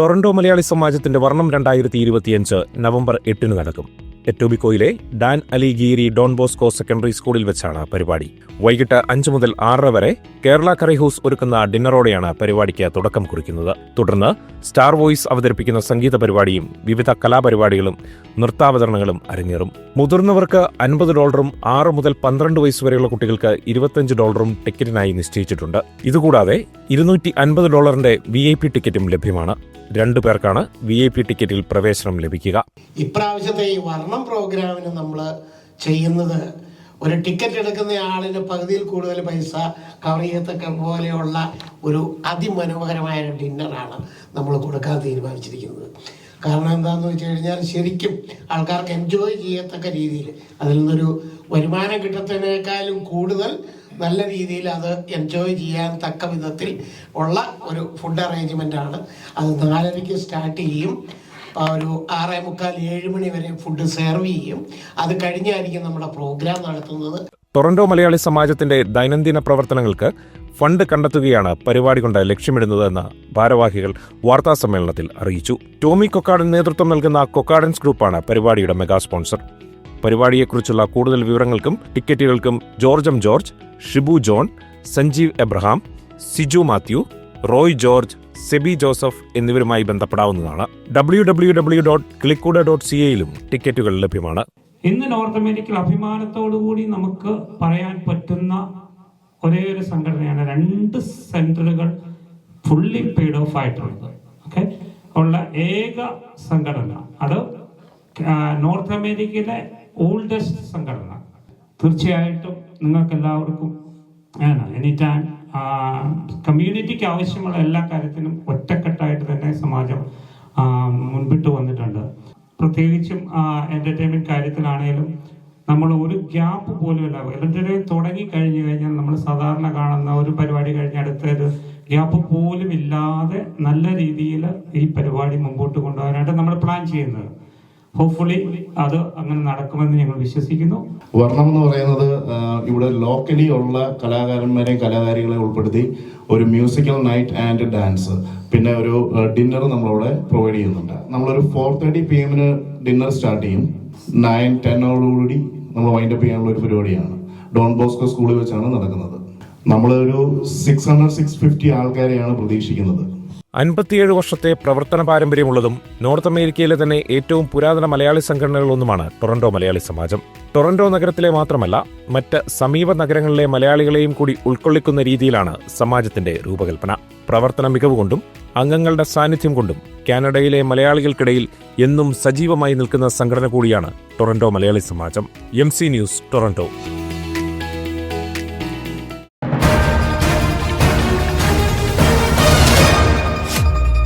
Toronto Malayali സമാജത്തിന്റെ വർണം രണ്ടായിരത്തി ഇരുപത്തിയഞ്ച് November എട്ടിന് നടക്കും. എറ്റോബിക്കോയിലെ ഡാൻ അലി ഗീരി ഡോൺ ബോസ്കോ സെക്കൻഡറി സ്കൂളിൽ വെച്ചാണ് പരിപാടി. വൈകിട്ട് അഞ്ചു മുതൽ ആറര വരെ കേരള കറി ഹൌസ് ഒരുക്കുന്ന ഡിന്നറോടെയാണ് പരിപാടിക്ക് തുടക്കം കുറിക്കുന്നത്. തുടർന്ന് സ്റ്റാർ വോയിസ് അവതരിപ്പിക്കുന്ന സംഗീത പരിപാടിയും വിവിധ കലാപരിപാടികളും നൃത്താവതരണങ്ങളും അരങ്ങേറും. മുതിർന്നവർക്ക് അൻപത് ഡോളറും ആറ് മുതൽ പന്ത്രണ്ട് വയസ്സ് വരെയുള്ള കുട്ടികൾക്ക് ഇരുപത്തിയഞ്ച് ഡോളറും ടിക്കറ്റിനായി നിശ്ചയിച്ചിട്ടുണ്ട്. ഇതുകൂടാതെ ഇരുന്നൂറ്റി അൻപത് ഡോളറിന്റെ വി ഐ പി ടിക്കറ്റും ലഭ്യമാണ്. രണ്ടു പേർക്കാണ് വി ഐ പി ടിക്കറ്റിൽ പ്രവേശനം ലഭിക്കുക. ഇപ്രാവശ്യത്തെ ഈ വർണം പ്രോഗ്രാമിന് നമ്മൾ ചെയ്യുന്നത് ഒരു ടിക്കറ്റ് എടുക്കുന്ന ആളിന് പകുതിയിൽ കൂടുതൽ പൈസ കവർ ചെയ്യത്തക്ക പോലെയുള്ള ഒരു അതിമനോഹരമായ ഡിന്നറാണ് നമ്മൾ കൊടുക്കാൻ തീരുമാനിച്ചിരിക്കുന്നത്. കാരണം എന്താണെന്ന് വെച്ച് കഴിഞ്ഞാൽ ശരിക്കും ആൾക്കാർക്ക് എൻജോയ് ചെയ്യത്തക്ക രീതിയിൽ അതിൽ നിന്നൊരു വരുമാനം കിട്ടത്തതിനേക്കാളും കൂടുതൽ നല്ല രീതിയിൽ അത് എൻജോയ് ചെയ്യാൻ തക്ക വിധത്തിൽ ഉള്ള ഒരു ഫുഡ് അറേഞ്ച്മെന്റ് ആണ്. അത് നാലരയ്ക്ക് സ്റ്റാർട്ട് ചെയ്യും. ഒരു ആറേ മുക്കാൽ ഏഴ് മണി വരെ ഫുഡ് സെർവ് ചെയ്യും. അത് കഴിഞ്ഞായിരിക്കും നമ്മുടെ പ്രോഗ്രാം നടത്തുന്നത്. ടൊറന്റോ മലയാളി സമാജത്തിന്റെ ദൈനംദിന പ്രവർത്തനങ്ങൾക്ക് ഫണ്ട് കണ്ടെത്തുകയാണ് പരിപാടി കൊണ്ട് ലക്ഷ്യമിടുന്നതെന്ന് ഭാരവാഹികൾ വാർത്താ സമ്മേളനത്തിൽ അറിയിച്ചു. ടോമി കൊക്കാടൻ നേതൃത്വം നൽകുന്ന കൊക്കാടൻസ് ഗ്രൂപ്പാണ് പരിപാടിയുടെ മെഗാ സ്പോൺസർ. പരിപാടിയെക്കുറിച്ചുള്ള കൂടുതൽ വിവരങ്ങൾക്കും ടിക്കറ്റുകൾക്കും ജോർജ് എം ജോർജ് ഷിബു ജോൺ സഞ്ജീവ് എബ്രഹാം സിജു മാത്യു റോയ് ജോർജ് സെബി ജോസഫ് എന്നിവരുമായി ബന്ധപ്പെടാവുന്നതാണ്. ഡബ്ല്യു ഡബ്ല്യു ഡബ്ല്യു ഡോട്ട് ക്ലിക്കൂഡ ഡോട്ട് സി എയിലും ടിക്കറ്റുകൾ ലഭ്യമാണ്. ഇന്ന് നോർത്ത് അമേരിക്കയിൽ അഭിമാനത്തോടുകൂടി നമുക്ക് പറയാൻ പറ്റുന്ന ഒരേ ഒരു സംഘടനയാണ് രണ്ട് സെന്ററുകൾ ഫുള്ളി പെയ്ഡ് ഓഫ് ആയിട്ടുള്ളത്. ഓക്കെ ഉള്ള ഏക സംഘടന. അത് നോർത്ത് അമേരിക്കയിലെ ഓൾഡസ്റ്റ് സംഘടന. തീർച്ചയായിട്ടും നിങ്ങൾക്ക് എല്ലാവർക്കും എനി ടൈം കമ്മ്യൂണിറ്റിക്ക് ആവശ്യമുള്ള എല്ലാ കാര്യത്തിനും ഒറ്റക്കെട്ടായിട്ട് തന്നെ സമാജം മുൻപിട്ട് വന്നിട്ടുണ്ട്. പ്രത്യേകിച്ചും എന്റർടൈൻമെന്റ് കാര്യത്തിലാണേലും നമ്മൾ ഒരു ഗ്യാപ്പ് പോലും ഇല്ല. എന്റർടൈൻമെന്റ് തുടങ്ങി കഴിഞ്ഞു കഴിഞ്ഞാൽ നമ്മൾ സാധാരണ കാണുന്ന ഒരു പരിപാടി കഴിഞ്ഞ അടുത്തൊരു ഗ്യാപ്പ് പോലും ഇല്ലാതെ നല്ല രീതിയിൽ ഈ പരിപാടി മുമ്പോട്ട് കൊണ്ടുപോകാനായിട്ട് നമ്മൾ പ്ലാൻ ചെയ്യുന്നത്. ഹോപ്പ്ഫുള്ളി അത് അങ്ങനെ നടക്കുമെന്ന് ഞങ്ങൾ വിശ്വസിക്കുന്നു. വർണം എന്ന് പറയുന്നത് ഇവിടെ ലോക്കലി ഉള്ള കലാകാരന്മാരെയും കലാകാരികളെ ഉൾപ്പെടുത്തി ഒരു മ്യൂസിക്കൽ നൈറ്റ് ആൻഡ് ഡാൻസ് പിന്നെ ഒരു ഡിന്നർ നമ്മളവിടെ പ്രൊവൈഡ് ചെയ്യുന്നുണ്ട്. നമ്മളൊരു ഫോർ തേർട്ടി പി എമ്മിന് ഡിന്നർ സ്റ്റാർട്ട് ചെയ്യും. നയൻ ടെന്നോടുകൂടി നമ്മൾ വൈൻഡപ്പ് ചെയ്യാനുള്ള ഒരു പരിപാടിയാണ്. ഡോൺ ബോസ്കോ സ്കൂളിൽ വെച്ചാണ് നടക്കുന്നത്. നമ്മളൊരു സിക്സ് ഹൺഡ്രഡ് സിക്സ് ഫിഫ്റ്റി ആൾക്കാരെയാണ് പ്രതീക്ഷിക്കുന്നത്. അൻപത്തിയേഴ് വർഷത്തെ പ്രവർത്തന പാരമ്പര്യമുള്ളതും നോർത്ത് അമേരിക്കയിലെ തന്നെ ഏറ്റവും പുരാതന മലയാളി സംഘടനകളിലൊന്നുമാണ് ടൊറന്റോ മലയാളി സമാജം. ടൊറന്റോ നഗരത്തിലെ മാത്രമല്ല മറ്റ് സമീപ നഗരങ്ങളിലെ മലയാളികളെയും കൂടി ഉൾക്കൊള്ളിക്കുന്ന രീതിയിലാണ് സമാജത്തിന്റെ രൂപകൽപ്പന. പ്രവർത്തന മികവ് കൊണ്ടും അംഗങ്ങളുടെ സാന്നിധ്യം കൊണ്ടും കാനഡയിലെ മലയാളികൾക്കിടയിൽ എന്നും സജീവമായി നിൽക്കുന്ന സംഘടന കൂടിയാണ് Toronto Malayali Samajam. M C news Toronto.